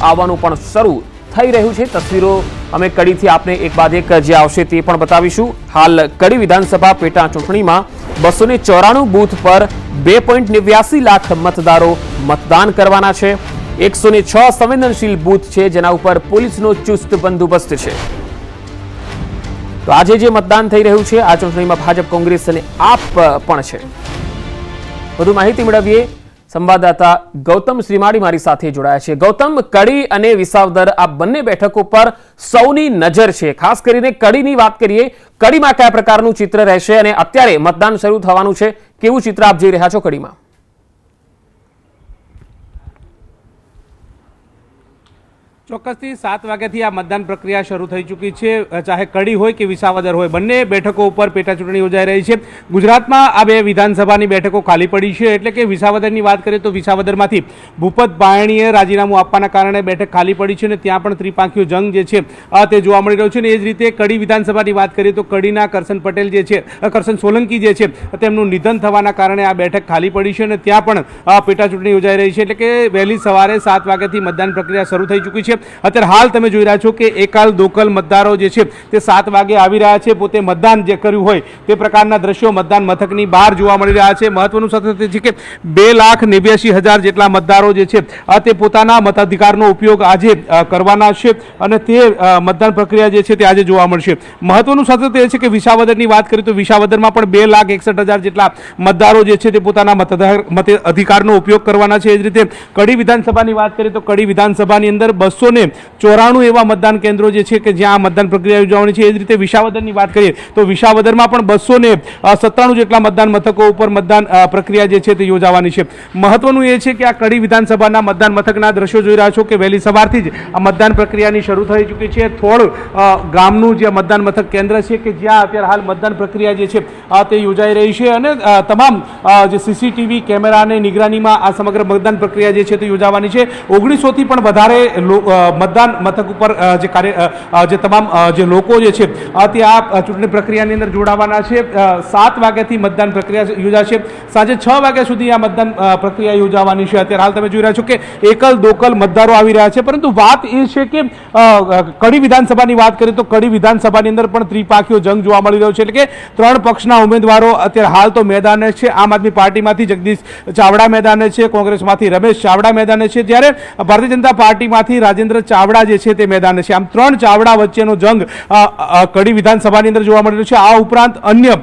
આવવાનું પણ શરૂ થઈ રહ્યું છે. તસવીરો અમે કડીથી આપને એક બાદ એક જે આવશે તે પણ બતાવીશું. હાલ કડી વિધાનસભા પેટા ચૂંટણીમાં બસો ને ચોરાણું બૂથ પર બે પોઈન્ટ નેવ્યાસી લાખ મતદારો મતદાન કરવાના છે. એકસો ને છ સંવેદનશીલ બૂથ છે જેના ઉપર પોલીસનો ચુસ્ત બંદોબસ્ત છે. તો આજે જે મતદાન થઈ રહ્યું છે, આ ચૂંટણીમાં ભાજપ, કોંગ્રેસ અને આપ પણ છે. વધુ માહિતી મેળવીએ સંવાદદાતા ગૌતમ શ્રીમાળી મારી સાથે જોડાયા છે. ગૌતમ, કડી અને વિસાવદર આ બંને બેઠકો પર સૌની નજર છે. ખાસ કરીને કડીની વાત કરીએ, કડીમાં કયા પ્રકારનું ચિત્ર રહેશે અને અત્યારે મતદાન શરૂ થવાનું છે. કેવું ચિત્ર આપ જોઈ રહ્યા છો કડીમાં? ચોક્કસથી સાત વાગ્યાથી આ મતદાન પ્રક્રિયા શરૂ થઈ ચૂકી છે. ચાહે કડી હોય કે વિસાવદર હોય, બંને બેઠકો ઉપર પેટાચૂંટણી યોજાઈ રહી છે. ગુજરાતમાં આ બે વિધાનસભાની બેઠકો ખાલી પડી છે. એટલે કે વિસાવદરની વાત કરીએ તો વિસાવદરમાંથી ભૂપત બાયણીએ રાજીનામું આપવાના કારણે બેઠક ખાલી પડી છે અને ત્યાં પણ ત્રિપાંખીઓ જંગ જે છે તે જોવા મળી રહ્યો છે. અને એ જ રીતે કડી વિધાનસભાની વાત કરીએ તો કડીના કરશન પટેલ જે છે કરશન સોલંકી જે છે, તેમનું નિધન થવાના કારણે આ બેઠક ખાલી પડી છે અને ત્યાં પણ પેટાચૂંટણી યોજાઈ રહી છે. એટલે કે વહેલી સવારે સાત વાગ્યાથી મતદાન પ્રક્રિયા શરૂ થઈ ચૂકી છે. અત્યારે હાલ તમે જોઈ રહ્યા છો કે એકાલ દોકલ મતદારો જે છે તે સાત વાગે આવી રહ્યા છે. પોતે મતદાન જે કર્યું હોય તે પ્રકારના દ્રશ્યો મતદાન મથકની બહાર જોવા મળી રહ્યા છે. મહત્વનું તે છે કે બે લાખ નેવ્યાસી હજાર જેટલા મતદારો જે છે તે પોતાના મતાધિકારનો ઉપયોગ આજે કરવાના છે અને તે મતદાન પ્રક્રિયા જે છે તે આજે જોવા મળશે. મહત્વનું સતત એ છે કે વિસાવદરની વાત કરીએ તો વિસાવદરમાં પણ બે લાખ એકસઠ હજાર જેટલા મતદારો જે છે તે પોતાના મતદાર મત અધિકારનો ઉપયોગ કરવાના છે. એ જ રીતે કડી વિધાનસભાની વાત કરીએ તો કડી વિધાનસભાની અંદર બસો ને ચોરાણું એવા મતદાન કેન્દ્રો જે છે કે જ્યાં મતદાન પ્રક્રિયા યોજવાની છે, એ જ રીતે વિસાવદરની વાત કરીએ તો વિસાવદરમાં પણ બસો ને સત્તાણું જેટલા મતદાન મથકો ઉપર મતદાન પ્રક્રિયા જે છે તે યોજાવાની છે. મહત્વનું એ છે કે આ કડી વિધાનસભાના મતદાન મથકના દ્રશ્યો જોઈ રહ્યા છો કે વહેલી સવારથી જ આ મતદાન પ્રક્રિયાની શરૂ થઈ ચૂકી છે. થોડ ગામનું જે મતદાન મથક કેન્દ્ર છે કે જ્યાં અત્યારે હાલ મતદાન પ્રક્રિયા જે છે તે યોજાઈ રહી છે અને તમામ જે સીસીટીવી કેમેરાની નિગરાનીમાં આ સમગ્ર મતદાન પ્રક્રિયા જે છે તે યોજાવાની છે. ઓગણીસોથી પણ વધારે મતદાન મથક ઉપર જે કાર્ય જે તમામ જે લોકો જે છે તે આ ચૂંટણી પ્રક્રિયાની અંદર જોડાવાના છે. સાત વાગ્યાથી મતદાન પ્રક્રિયા યોજાશે. સાંજે છ વાગ્યા સુધી આ મતદાન પ્રક્રિયા યોજાવાની છે. અત્યારે હાલ તમે જોઈ રહ્યા છો કે એકલ દોકલ મતદારો આવી રહ્યા છે. પરંતુ વાત એ છે કે કડી વિધાનસભાની વાત કરીએ તો કડી વિધાનસભાની અંદર પણ ત્રિપાખીઓ જંગ જોવા મળી રહ્યો છે. એટલે કે ત્રણ પક્ષના ઉમેદવારો અત્યારે હાલ તો મેદાને છે. આમ આદમી પાર્ટીમાંથી જગદીશ ચાવડા મેદાને છે, કોંગ્રેસમાંથી રમેશ ચાવડા મેદાને છે. જ્યારે ભારતીય જનતા પાર્ટીમાંથી રાજેન્દ્ર ચાવડા જે છે તે મેદાને છે. આમ ત્રણ ચાવડા વચ્ચેનો જંગ કડી વિધાનસભાની અંદર જોવા મળેલો છે. આ ઉપરાંત અન્ય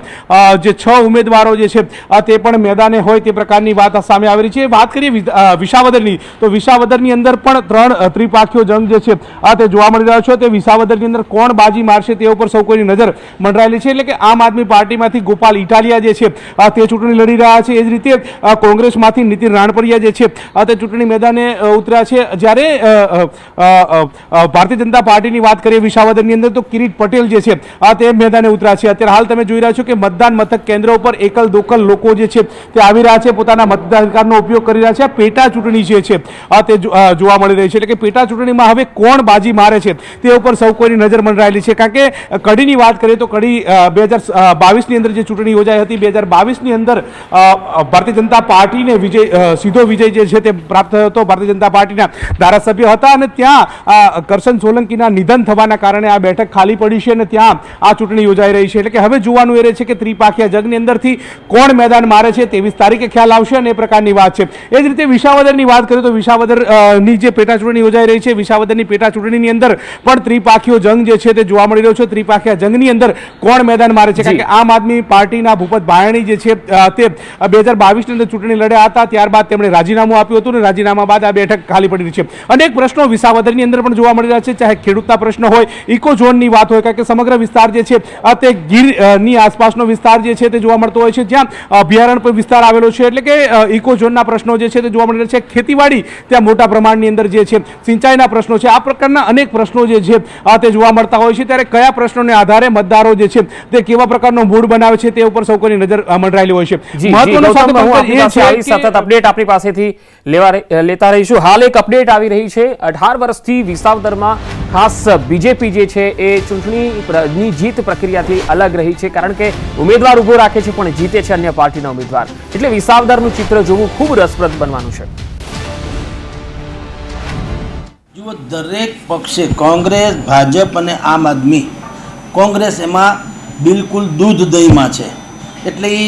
જે છ ઉમેદવારો જે છે તે પણ મેદાને હોય તે પ્રકારની વાત સામે આવી રહી છે. વાત કરીએ વિસાવદરની, તો વિસાવદરની અંદર પણ ત્રણ ત્રિપાખીઓ જંગ જે છે તે જોવા મળી રહ્યો છે. તે વિસાવદરની અંદર કોણ બાજી મારશે તે ઉપર સૌ કોઈની નજર મંડરાયેલી છે. એટલે કે આમ આદમી પાર્ટીમાંથી ગોપાલ ઇટાલિયા જે છે તે ચૂંટણી લડી રહ્યા છે. એ જ રીતે કોંગ્રેસમાંથી નીતિન રાણપરિયા જે છે તે ચૂંટણી મેદાને ઉતર્યા છે. જ્યારે ભારતીય જનતા પાર્ટીની વાત કરીએ વિસાવદરની અંદર, તો કિરીટ પટેલ જે છે, આ તે મેદાને ઉતર્યા છે. અત્યારે હાલ તમે જોઈ રહ્યા છો કે મતદાન મથક કેન્દ્ર ઉપર એકલ દોકલ લોકો જે છે, તે આવી રહ્યા છે, પોતાના મતદાધિકારનો ઉપયોગ કરી રહ્યા છે. પેટા ચૂંટણી જે છે, આ તે જોવા મળી રહી છે. એટલે કે પેટા ચૂંટણીમાં હવે કોણ બાજી મારે છે, તે ઉપર સૌ કોઈની નજર મંડરાયેલી છે. કારણ કે કડીની વાત કરીએ તો કડી બે હજાર બાવીસની અંદર જે ચૂંટણી યોજાઈ હતી, બે હજાર બાવીસની અંદર ભારતીય જનતા પાર્ટીને વિજય સીધો વિજય જે છે તે પ્રાપ્ત થયો હતો. ભારતીય જનતા પાર્ટીના ધારાસભ્ય હતા અને ત્યાં અ, કરશન સોલંકીના નિધન થવાના કારણે આ બેઠક ખાલી પડી છે અને ત્યાં આ ચૂંટણી યોજાઈ રહી છે. એટલે કે હવે જોવાનું એ રહે છે કે ત્રિપાખીયા જગની અંદરથી કોણ મેદાન મારે છે તેવીસ તારીખે ખ્યાલ આવશે અને એ પ્રકારની વાત છે. એ જ રીતે વિસાવદરની વાત કરીએ તો વિસાવદરની જે પેટા ચૂંટણી યોજાઈ રહી છે વિસાવદરની પેટા ચૂંટણીની અંદર પણ ત્રિપાખીઓ જંગ જે છે તે જોવા મળી રહ્યો છે. ત્રિપાખીયા જંગની અંદર કોણ મેદાન મારે છે? કારણ કે આમ આદમી પાર્ટીના ભૂપત ભાયણી જે છે તે બે હજાર બાવીસની અંદર ચૂંટણી લડ્યા હતા. ત્યારબાદ તેમણે રાજીનામું આપ્યું હતું અને રાજીનામા બાદ આ બેઠક ખાલી પડી રહી છે. અનેક પ્રશ્નો વિસાવદરની અંદર પણ જોવા મળી રહ્યા છે. ચાહે ખેડૂતના પ્રશ્નો હોય ઇકો ઝોનની વાત હોય કારણ કે સમગ્ર વિસ્તાર જે છે તે ગીરની આસપાસનો વિસ્તાર જે છે તે જોવા મળતો હોય છે. જ્યાં અભયારણ્ય વિસ્તાર આવેલો છે. એટલે કે ઇકો ઝોનના પ્રશ્નો જે છે તે જોવા મળી રહ્યા છે. ખેતીવાડી ત્યાં મોટા પ્રમાણની અંદર જે છે સિંચાઈના પ્રશ્નો છે. આ પ્રકારના અનેક પ્રશ્નો જે છે તે જોવા મળતા હોય છે. ત્યારે કયા પ્રશ્નોને આધારે મતદારો જે છે તે કેવા પ્રકારનો મૂડ બનાવે છે તે ઉપર સૌ કોઈની નજર મંડરાયેલી હોય છે. જી સાથે અપડેટ આપણી પાસેથી લેવા લેતા રહીશું. હાલ એક અપડેટ આવી રહી છે. અઢાર વર્ષથી વિસાવદરમાં ખાસ બીજેપી જે છે એ ચૂંટણી જીત પ્રક્રિયાથી અલગ રહી છે. કારણ કે ઉમેદવાર ઊભો રાખે છે, પણ જીતે છે અન્ય પાર્ટીના ઉમેદવાર. એટલે વિસાવદરનું ચિત્ર જોવું ખૂબ રસપ્રદ બનવાનું છે. જુઓ, દરેક પક્ષે કોંગ્રેસ, ભાજપ અને આમ આદમી, કોંગ્રેસ એમાં બિલકુલ દૂધ દહીંમાં છે. એટલે એ